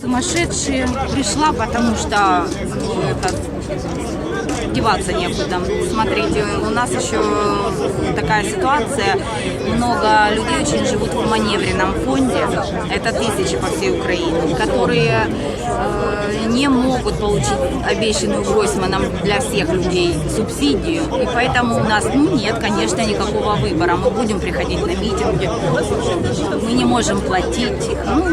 Сумасшедшие пришла, потому что ну, это, деваться некуда. Смотрите, у нас еще такая ситуация. Много людей очень живут в маневренном фонде. Это тысячи по всей Украине, которые э, не могут получить обещанную Гройсманом для всех людей субсидию. И поэтому у нас, ну нет, конечно, никакого выбора. Мы будем приходить на митинги. Мы не можем платить. Ну,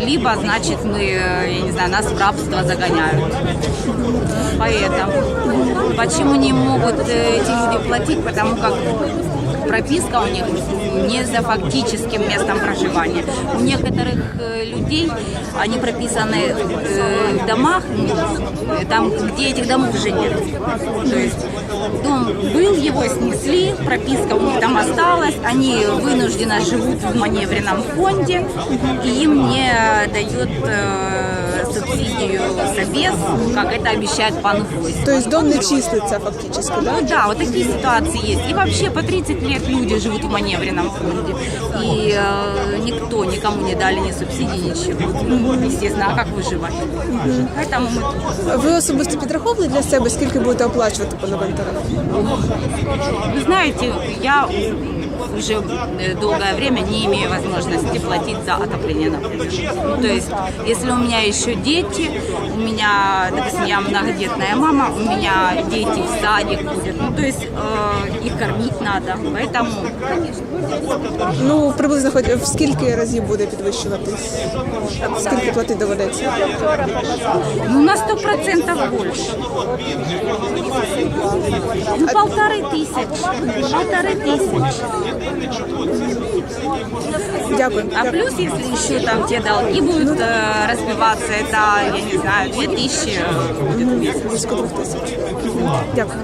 либо, значит, мы, я не знаю, нас в рабство загоняют. Поэтому. Почему не могут э, эти люди платить? Потому как прописка у них не за фактическим местом проживания. У некоторых э, людей они прописаны э, в домах, э, там, где этих домов уже нет. То есть дом был, его снесли, прописка у них там осталась, они вынужденно живут в маневренном фонде, и им не дают э, собес, как это обещает пан Гвоздь. То есть дом не числится фактически, да? Ну да, вот такие ситуации есть. И вообще по 30 лет люди живут в маневренном фонде. И э, никто, никому не дали ни субсидий, ничего. Ну, естественно, а как выживать? Поэтому мы Ви особисто підраховували для себе, скільки будете оплачувати по новим тарифам? Вы знаете, я уже э, долгое время не имею возможности платить за отопление, например. Ну, то есть, если у меня еще дети, у меня, допустим, я многодетная мама, у меня дети в садик ходят, ну, то есть, э, их кормить надо, поэтому, конечно. Ну, приблизно хоч в скільки разів буде підвищуватись? Скільки платити доведеться? Ну, на сто процентов больше. Ну, полторы тысячи. Полторы тысячи. Дякую. А плюс, если еще там те долги будут э, разбиваться, это, я не знаю, две тысячи будет. Дякую.